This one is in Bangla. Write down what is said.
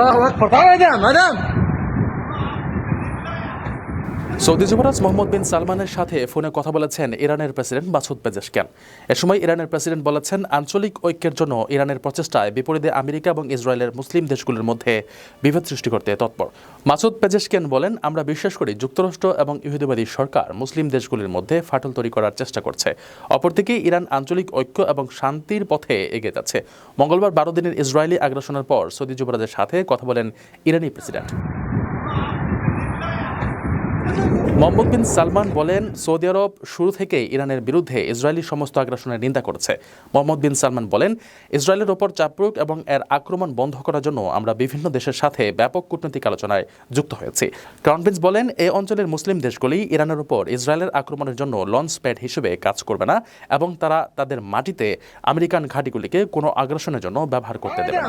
الله أكبر. آه، تعال يا دام يا دام সৌদি যুবরাজ মোহাম্মদ বিন সালমানের সাথে ফোনে কথা বলেছেন ইরানের প্রেসিডেন্ট মাসুদ পেজেশকিয়ান। এ সময় ইরানের প্রেসিডেন্ট বলেছেন, আঞ্চলিক ঐক্যের জন্য ইরানের প্রচেষ্টায় বিপরীতে আমেরিকা এবং ইসরায়েলের মুসলিম দেশগুলোর মধ্যে বিভেদ সৃষ্টি করতে তৎপর। মাসুদ পেজেশকিয়ান বলেন, আমরা বিশ্বাস করি যুক্তরাষ্ট্র এবং ইহুদিবাদী সরকার মুসলিম দেশগুলির মধ্যে ফাটল তৈরি করার চেষ্টা করছে। অপরদিকে, ইরান আঞ্চলিক ঐক্য এবং শান্তির পথে এগিয়ে যাচ্ছে। মঙ্গলবার বারো দিনের ইসরায়েলি আগ্রাসনের পর সৌদি যুবরাজের সাথে কথা বলেন ইরানি প্রেসিডেন্ট। মোহাম্মদ বিন সালমান বলেন, সৌদি আরব শুরু থেকেই ইরানের বিরুদ্ধে ইসরায়েলি সমস্ত আগ্রাসনের নিন্দা করেছে। মোহাম্মদ বিন সালমান বলেন, ইসরায়েলের ওপর চাপ প্রয়োগ এবং এর আক্রমণ বন্ধ করার জন্য আমরা বিভিন্ন দেশের সাথে ব্যাপক কূটনৈতিক আলোচনায় যুক্ত হয়েছি। ক্রাউন প্রিন্স বলেন এই অঞ্চলের মুসলিম দেশগুলি ইরানের ওপর ইসরায়েলের আক্রমণের জন্য লঞ্চ প্যাড হিসেবে কাজ করবে না এবং তারা তাদের মাটিতে আমেরিকান ঘাঁটিগুলিকে কোনো আগ্রাসনের জন্য ব্যবহার করতে দেবে না।